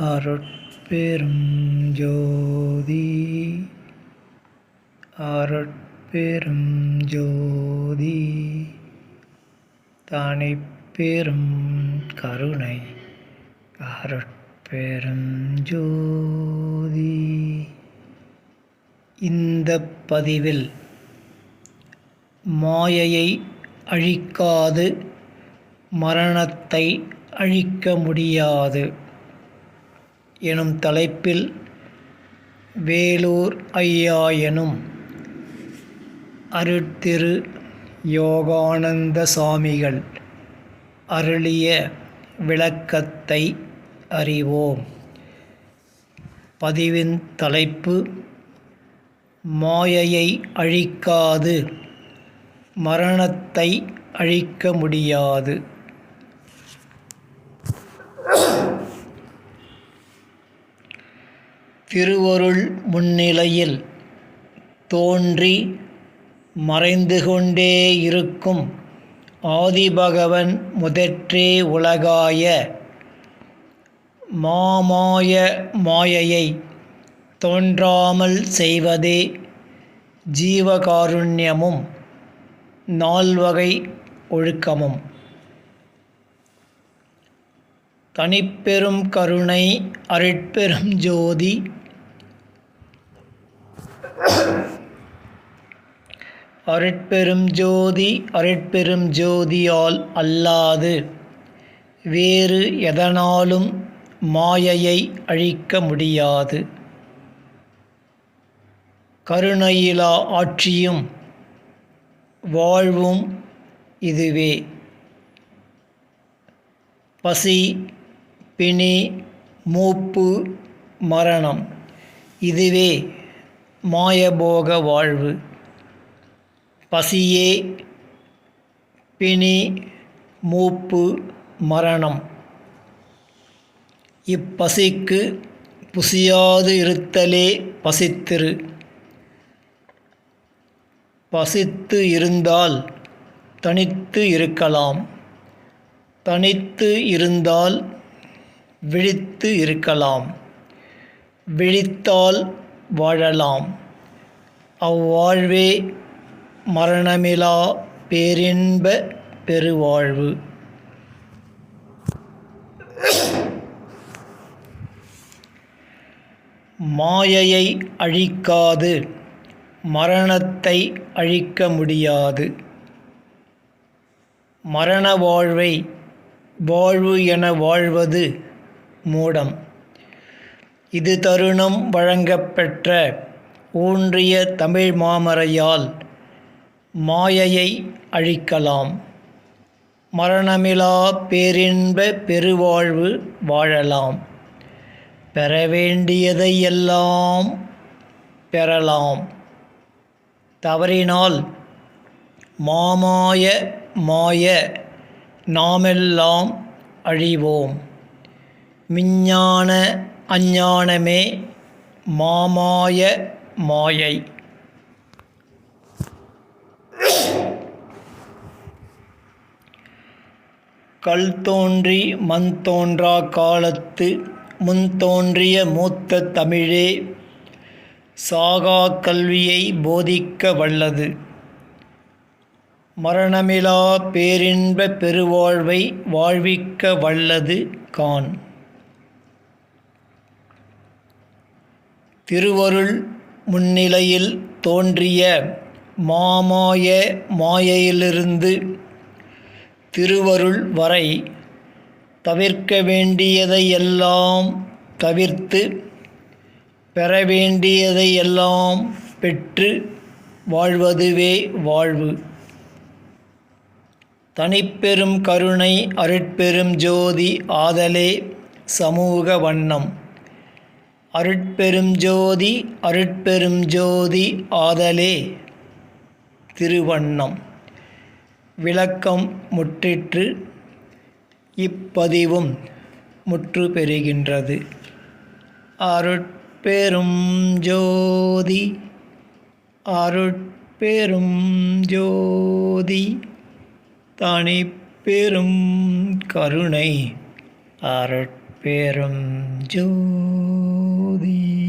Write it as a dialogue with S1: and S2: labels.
S1: அருட்பெரும் ஜோதி அருட்பெரும் ஜோதி தனிப்பெரும் கருணை அருட்பெரும் ஜோதி இந்த பதிவில் மாயையை அழிக்காது மரணத்தை அழிக்க முடியாது. எனும் தலைப்பில் வேலூர் ஐயா எனும் அருட்திரு யோகானந்த சாமிகள் அருளிய விளக்கத்தை அறிவோம். பதிவின் தலைப்பு மாயையை அழிக்காது மரணத்தை அழிக்க முடியாது. திருவருள் முன்னிலையில் தோன்றி மறைந்து கொண்டே இருக்கும் ஆதிபகவன் முதற்றே உலகாய மாமாய மாயையை தோன்றாமல் செய்வதே ஜீவகாருண்யமும் நால்வகை ஒழுக்கமும். தனிப்பெரும் கருணை அருட்பெரும் ஜோதி அருட்பெரும் ஜோதி அருட்பெரும் ஜோதியால் அல்லாது வேறு எதனாலும் மாயையை அழிக்க முடியாது. கருணையிலா ஆட்சியும் வாழ்வும் இதுவே. பசி பிணி மூப்பு மரணம் இதுவே மாயபோக வாழ்வு. பசியே பிணி மூப்பு மரணம். இப்பசிக்கு புசியாது இருத்தலே பசித்திரு. பசித்து இருந்தால் தனித்து இருக்கலாம். தனித்து இருந்தால் விழித்து இருக்கலாம். விழித்தால் வாழலாம். அவ்வாழ்வே மரணமிலா பேரின்ப பெருவாழ்வு. மாயையை அழிக்காது மரணத்தை அழிக்க முடியாது. மரண வாழ்வை வாழ்வு என வாழ்வது மூடம். இது தருணம் வழங்கப்பெற்ற ஊன்றிய தமிழ் மாமறையால் மாயையை அழிக்கலாம். மரணமிலா பேரின்ப பெருவாழ்வு வாழலாம். பெற வேண்டியதை எல்லாம் பெறலாம். தவறினால் மாமாய மாய நாமெல்லாம் அழிவோம். விஞ்ஞான அஞ்ஞானமே மாமாய மாயை. கல் தோன்றி மண் தோன்றா காலத்து முன் தோன்றிய மூத்த தமிழே சாகா கல்வியை போதிக்க வல்லது. மரணமிலா பேரின்ப பெருவாழ்வை வாழ்விக்க வல்லது கான். திருவருள் முன்னிலையில் தோன்றிய மாமாய மாயையிலிருந்து திருவருள் வரை தவிர்க்க வேண்டியதையெல்லாம் தவிர்த்து பெற வேண்டியதையெல்லாம் பெற்று வாழ்வதுவே வாழ்வு. தனிப்பெரும் கருணை அருட்பெரும் ஜோதி ஆதலே சமூக வண்ணம். அருட்பெரும் ஜோதி அருட்பெரும் ஜோதி ஆதலே திருவண்ணம். விளக்கம் முற்றிற்று இப்பதிவும் முற்று பெறுகின்றது. அருட்பெரும் ஜோதி அருட்பெரும் ஜோதி தனிப்பெரும் கருணை அருட்பெரும் ஜோதி.